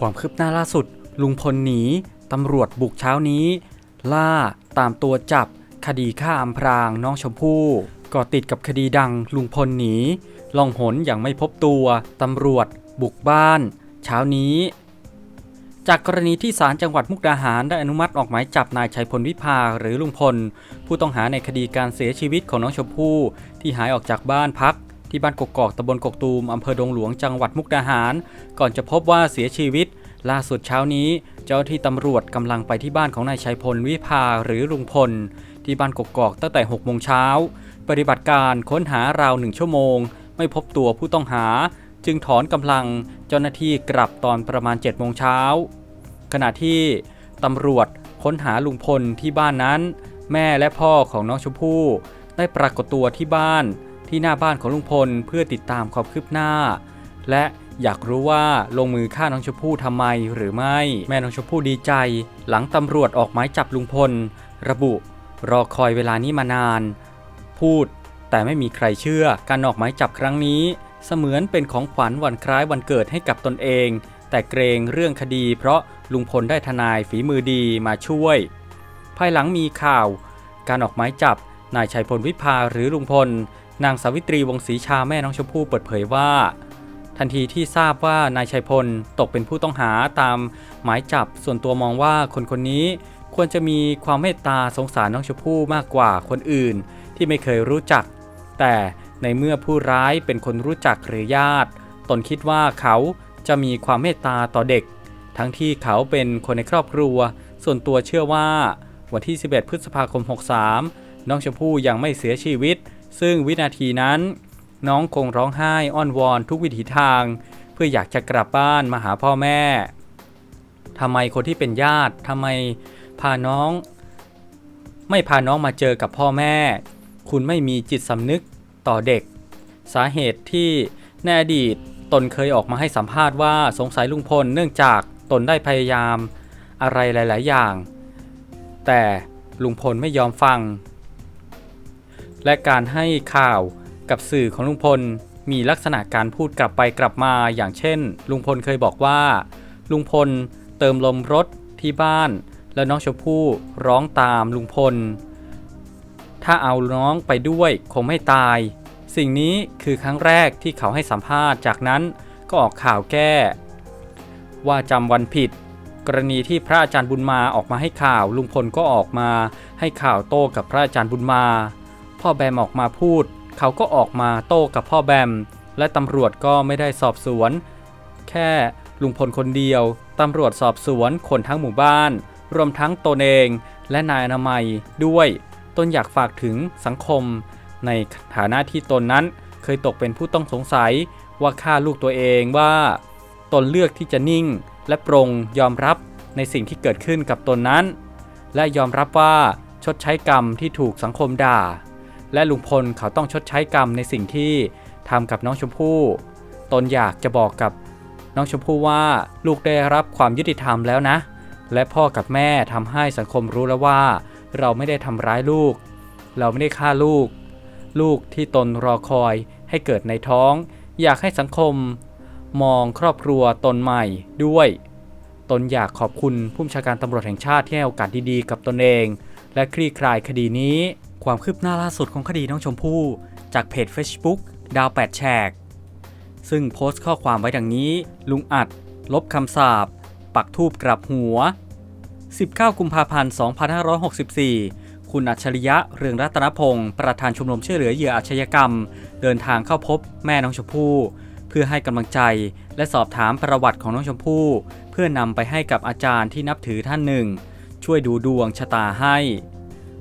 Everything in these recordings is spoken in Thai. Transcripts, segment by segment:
ความคืบหน้าล่าสุด ลุงพลหนี ตำรวจบุกเช้านี้ ล่าตามตัวจับ คดีฆ่าอำพรางน้องชมพู่ก่อติดกับคดีดังลุงพลหนีล่องหนอย่างไม่พบตัว ตำรวจ บุกบ้าน เช้านี้ จากกรณีที่ศาลจังหวัดมุกดาหารได้อนุมัติออกหมายจับนายชัยพลวิภาหรือลุงพล ผู้ต้องหาในคดีการเสียชีวิตของน้องชมพู่ที่หายออกจากบ้านพัก ที่บ้านกกอกตำบลกกตูมอำเภอดงหลวงจังหวัดมุกดาหาร ก่อนจะพบว่าเสียชีวิต ล่าสุดเช้านี้ เจ้าที่ตำรวจกำลังไปที่บ้านของนายชัยพลวิภาหรือลุงพล ที่บ้านกกอกตั้งแต่6โมงเช้า ปฏิบัติการค้นหาราวหนึ่งชั่วโมง ไม่พบตัวผู้ต้องหา จึงถอนกำลังเจ้าหน้าที่กลับตอนประมาณ7โมงเช้าขณะที่ตำรวจค้นหาลุงพลที่บ้านนั้น แม่และพ่อของน้องชมพู่ได้ปรากฏตัวที่บ้าน ที่หน้าบ้านของลุงพลเพื่อติดตามความคืบหน้า และอยากรู้ว่าลงมือฆ่าน้องชมพู่ทำไมหรือไม่ แม่น้องชมพู่ดีใจ หลังตำรวจออกหมายจับลุงพล ระบุ รอคอยเวลานี้มานาน พูด แต่ไม่มีใครเชื่อการออกหมายจับครั้งนี้ เสมือนเป็นของขวัญวันคล้ายวันเกิดให้กับตนเอง แต่เกรงเรื่องคดี เพราะลุงพลได้ทนายฝีมือดีมาช่วย ภายหลังมีข่าว การออกหมายจับนายชัยพลวิภาหรือลุงพล นางสาวิตรีวงศรีชาแม่น้องชมพู่เปิดเผยว่า ทันทีที่ทราบว่านายชัยพลตกเป็นผู้ต้องหาตามหมายจับส่วนตัวมองว่าคนคนนี้ควรจะมีความเมตตาสงสารน้องชมพู่มากกว่าคนอื่นที่ไม่เคยรู้จัก แต่ในเมื่อผู้ร้ายเป็นคนรู้จักหรือญาติ ตนคิดว่าเขาจะมีความเมตตาต่อเด็ก ทั้งที่เขาเป็นคนในครอบครัว ส่วนตัวเชื่อว่า วันที่ 11 พฤษภาคม 63 น้องชมพู่ยังไม่เสียชีวิต ซึ่งวินาทีนั้น น้องคงร้องไห้อ้อนวอนทุกวิถีทาง เพื่ออยากจะกลับบ้านมาหาพ่อแม่ทำไมคนที่เป็นญาติทำไมพาน้อง ไม่พาน้องมาเจอกับพ่อแม่ คุณไม่มีจิตสำนึกต่อเด็ก สาเหตุที่ในอดีตตนเคยออกมาให้สัมภาษณ์ว่าสงสัยลุงพลเนื่องจากตนได้พยายามอะไรหลาย ๆ อย่าง แต่ลุงพลไม่ยอมฟัง และการให้ข่าวกับสื่อของลุงพล มีลักษณะการพูดกลับไปกลับมาอย่างเช่น ลุงพลเคยบอกว่า ลุงพลเติมลมรถที่บ้าน แล้วน้องชมพู่ร้องตามลุงพล ถ้าเอาน้องไปด้วยคงไม่ตาย สิ่งนี้คือครั้งแรกที่เขาให้สัมภาษณ์จากนั้นก็ออกข่าวแก้ ว่าจำวันผิด กรณีที่พระอาจารย์บุญมาออกมาให้ข่าวลุงพลก็ออกมาให้ข่าวโต้กับพระอาจารย์บุญมา พ่อแบมออกมาพูด เขาก็ออกมาโต้กับพ่อแบม และตำรวจก็ไม่ได้สอบสวน แค่ลุงพลคนเดียว ตำรวจสอบสวนคนทั้งหมู่บ้าน รวมทั้งตนเองและนายอนามัยด้วย ตนอยากฝากถึงสังคม ในฐานะที่ตนนั้นเคยตกเป็นผู้ต้องสงสัยว่าฆ่าลูกตัวเองว่า ตนเลือกที่จะนิ่ง และปรงยอมรับในสิ่งที่เกิดขึ้นกับตนนั้น และยอมรับว่าชดใช้กรรมที่ถูกสังคมด่า และลุงพลเขาต้องชดใช้กรรมในสิ่งที่ทำกับน้องชมพู่ตนอยากจะบอกกับน้องชมพู่ว่าลูกได้รับความยุติธรรมแล้วนะ และพ่อกับแม่ทำให้สังคมรู้แล้วว่า เราไม่ได้ทำร้ายลูก เราไม่ได้ฆ่าลูก ลูกที่ตนรอคอยให้เกิดในท้อง อยากให้สังคม มองครอบครัวตนใหม่ด้วย ตนอยากขอบคุณผู้บัญชาการตำรวจแห่งชาติที่ให้โอกาสดีๆ กับตนเอง และคลี่คลายคดีนี้ ความคืบหน้าล่าสุดของคดีน้องชมพู่จากเพจ Facebook ดาว8แฉก ซึ่งโพสต์ข้อความไว้ดังนี้ ลุงอัด ลบคำสาป ปักทูบกลับหัว 19 กุมภาพันธ์ 2564 คุณอัจฉริยะเรืองรัตนพงศ์ประธานชมรมช่วยเหลือเหยื่ออาชญากรรม เดินทางเข้าพบแม่น้องชมพู่เพื่อให้กำลังใจและสอบถามประวัติของน้องชมพู่ เพื่อนำไปให้กับอาจารย์ที่นับถือท่านหนึ่ง ช่วยดูดวงชะตาให้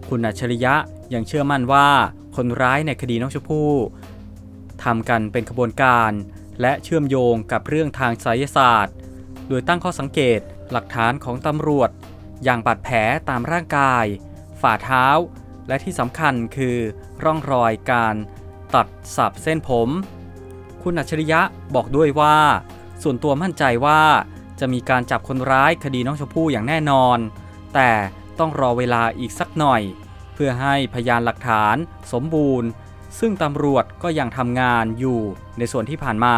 คุณอัจฉริยะ ยังเชื่อมั่นว่าคนร้ายในคดีน้องชมพู่ทำกันเป็นขบวนการ และเชื่อมโยงกับเรื่องทางไสยศาสตร์ โดยตั้งข้อสังเกตหลักฐานของตำรวจ อย่างบาดแผลตามร่างกาย ฝ่าเท้า และที่สำคัญคือร่องรอยการตัดสับเส้นผม คุณอัจฉริยะบอกด้วยว่า ส่วนตัวมั่นใจว่าจะมีการจับคนร้ายคดีน้องชมพู่อย่างแน่นอน แต่ต้องรอเวลาอีกสักหน่อย พื่อให้พยานหลักฐานสมบูรณ์ ซึ่งตำรวจก็ยังทำงานอยู่ในส่วนที่ผ่านมา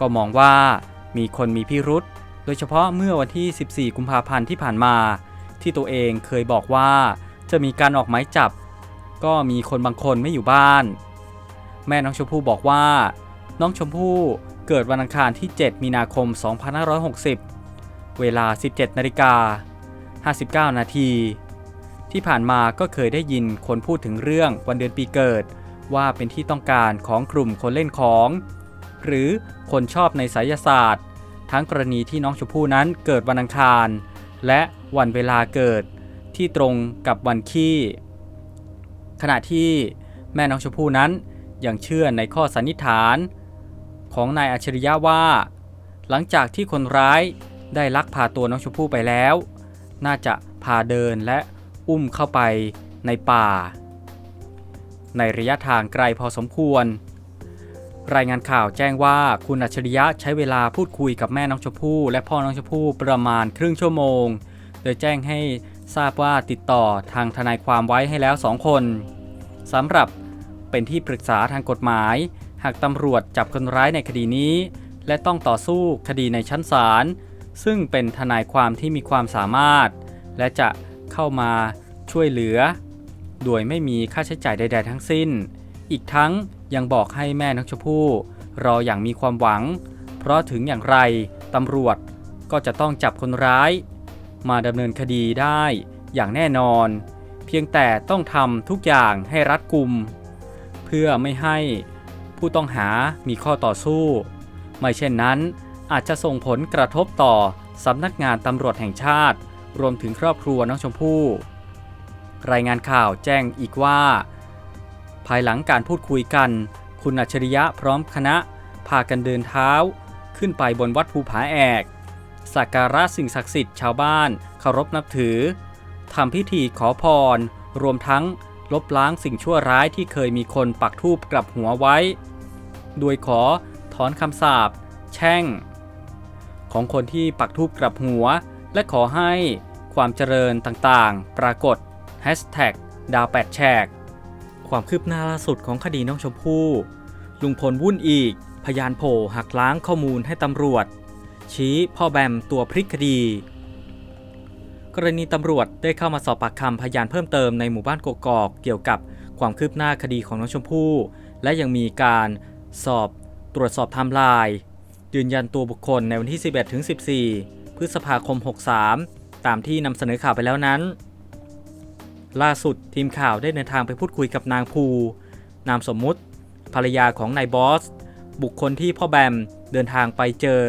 ก็มองว่ามีคนมีพิรุษโดยเฉพาะเมื่อวันที่ 14 กุมภาพันธ์ที่ผ่านมา ที่ตัวเองเคยบอกว่าจะมีการออกหมายจับ ก็มีคนบางคนไม่อยู่บ้าน แม่น้องชมพู่บอกว่า น้องชมพู่เกิดวันอังคารที่ 7 มีนาคม 2560 เวลา 17 นาฬิกา 59 นาที ที่ผ่านมาก็เคยได้ยินคนพูดถึงเรื่องวันเดือนปีเกิด ว่าเป็นที่ต้องการของกลุ่มคนเล่นของ หรือคนชอบในไสยศาสตร์ ทั้งกรณีที่น้องชมพู่นั้นเกิดวันอังคาร และวันเวลาเกิดที่ตรงกับวันขี้ ขณะที่แม่น้องชมพู่นั้นยังเชื่อในข้อสันนิษฐาน ของนายอัจฉริยะว่า หลังจากที่คนร้ายได้ลักพาตัวน้องชมพู่ไปแล้ว น่าจะพาเดินและ อุ้มเข้าไปในป่า ในระยะทางไกลพอสมควร รายงานข่าวแจ้งว่าคุณอัจฉริยะใช้เวลาพูดคุยกับแม่น้องชมพู่ และพ่อน้องชมพู่ประมาณครึ่งชั่วโมง โดยแจ้งให้ทราบว่าติดต่อทางทนายความไว้ให้แล้วสองคนสำหรับเป็นที่ปรึกษาทางกฎหมาย หากตำรวจจับคนร้ายในคดีนี้ และต้องต่อสู้คดีในชั้นศาลซึ่งเป็นทนายความที่มีความสามารถ และจะ เข้ามาช่วยเหลือ โดยไม่มีค่าใช้จ่ายใด ๆ ทั้งสิ้น อีกทั้งยังบอกให้แม่น้องชมพู่รออย่างมีความหวัง เพราะถึงอย่างไรตำรวจก็จะต้องจับคนร้าย มาดำเนินคดีได้อย่างแน่นอน เพียงแต่ต้องทำทุกอย่างให้รัดกุม เพื่อไม่ให้ผู้ต้องหามีข้อต่อสู้ ไม่เช่นนั้นอาจจะส่งผลกระทบต่อสำนักงานตำรวจแห่งชาติ รวมถึงครอบครัวน้องชมพู่ รายงานข่าวแจ้งอีกว่า ภายหลังการพูดคุยกัน คุณอัจฉริยะพร้อมคณะ พากันเดินเท้า ขึ้นไปบนวัดภูผาแอกสักการะสิ่งศักดิ์สิทธิ์ชาวบ้านเคารพนับถือทำพิธีขอพร รวมทั้งลบล้างสิ่งชั่วร้ายที่เคยมีคนปักธูปกลับหัวไว้ โดยขอถอนคำสาป แช่ง ของคนที่ปักธูปกลับหัว และขอให้ความเจริญต่างๆ ปรากฏ Hashtag ดาวแปดแฉกความคืบหน้าล่าสุดของคดีน้องชมพู่ ลุงพลวุ่นอีก พยานโผหักล้างข้อมูลให้ตำรวจ ชี้พ่อแบมตัวพลิกคดี กรณีตำรวจได้เข้ามาสอบปากคำพยานเพิ่มเติมในหมู่บ้านกกอกเกี่ยวกับความคืบหน้าคดีของน้องชมพู่ และยังมีการสอบตรวจสอบไทม์ไลน์ยืนยันตัวบุคคลในวันที่ 11ถึง14 ฤษภาคม 63 ตามที่นำเสนอข่าวไปแล้วนั้น ล่าสุดทีมข่าวได้เดินทางไปพูดคุยกับนางภู นามสมมุติ ภรรยาของนายบอส บุคคลที่พ่อแบมเดินทางไปเจอ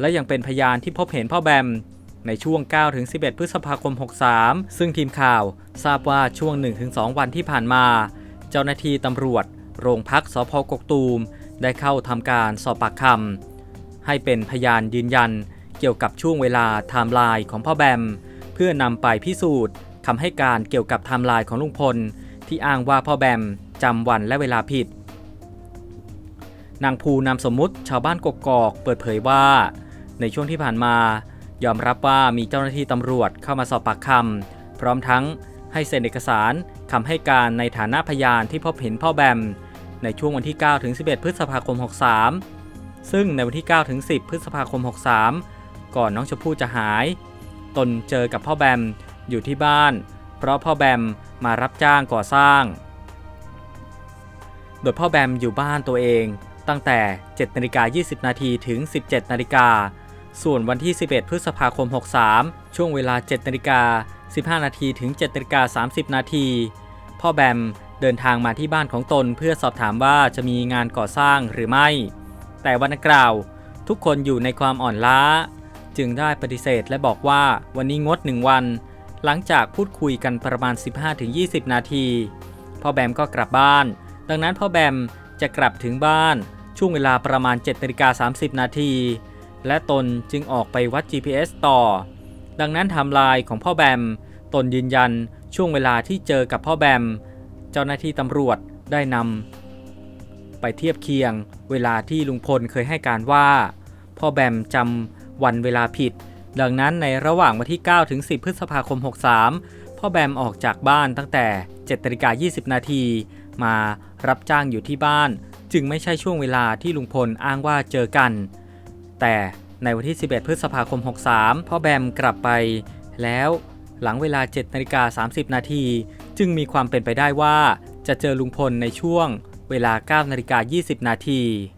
และยังเป็นพยานที่พบเห็นพ่อแบมในช่วง 9-11 พฤษภาคม 63 ซึ่งทีมข่าวทราบว่าช่วง 1-2 วันที่ผ่านมา เจ้าหน้าที่ตำรวจ โรงพักสพกกตูม ได้เข้าทำการสอบปากคำให้เป็นพยานยืนยัน เกี่ยวกับช่วงเวลาไทม์ไลน์ของพ่อแบม เพื่อนำไปพิสูจน์คำให้การเกี่ยวกับไทม์ไลน์ของลุงพล ที่อ้างว่าพ่อแบมจำวันและเวลาผิด นางภูนามสมมุติชาวบ้านกกอกเปิดเผยว่า ในช่วงที่ผ่านมา ยอมรับว่ามีเจ้าหน้าที่ตำรวจเข้ามาสอบปากคำพร้อมทั้งให้เซ็นเอกสารคำให้การในฐานะพยานที่พบเห็นพ่อแบม ในช่วงวันที่9ถึง11 พฤษภาคม 63 ซึ่งในวันที่9ถึง10 พฤษภาคม 63 ก่อนน้องชมพู่จะหาย ตนเจอกับพ่อแบมอยู่ที่บ้าน เพราะพ่อแบมมารับจ้างก่อสร้าง โดยพ่อแบมอยู่บ้านตัวเองตั้งแต่ 7นาฬิกา20 นาทีถึง 17นาฬิกา ส่วนวันที่ 11 พฤษภาคม 63 ช่วงเวลา 7นาฬิกา15 นาทีถึง7นาฬิกา30 นาทีพ่อแบมเดินทางมาที่บ้านของตนเพื่อสอบถามว่าจะมีงานก่อสร้างหรือไม่ แต่วันกล่าว ทุกคนอยู่ในความอ่อนล้า จึงได้ปฏิเสธและบอกว่าวันนี้งด 1 วัน หลังจากพูดคุยกันประมาณ 15-20 นาที พ่อแบมก็กลับบ้าน ดังนั้นพ่อแบมจะกลับถึงบ้านช่วงเวลาประมาณ7นาฬิกา30 นาที และตนจึงออกไปวัด GPS ต่อ ดังนั้นไทม์ไลน์ของพ่อแบม ตนยืนยันช่วงเวลาที่เจอกับพ่อแบม เจ้าหน้าที่ตำรวจได้นำไปเทียบเคียงเวลาที่ลุงพลเคยให้การว่า พ่อแบมจำ วันเวลาผิด ดังนั้นในระหว่างวันที่ 9 ถึง 10 พฤษภาคม 63 พ่อแบมออกจากบ้านตั้งแต่7นาฬิกา20 นาที มารับจ้างอยู่ที่บ้าน จึงไม่ใช่ช่วงเวลาที่ลุงพลอ้างว่าเจอกันแแต่ในวันที่ 11 พฤษภาคม 63 พ่อแบมกลับไป แล้วหลังเวลา7นาฬิกา30 นาที จึงมีความเป็นไปได้ว่าจะเจอลุงพลในช่วงเวลา 9 นาฬิกา 20 นาที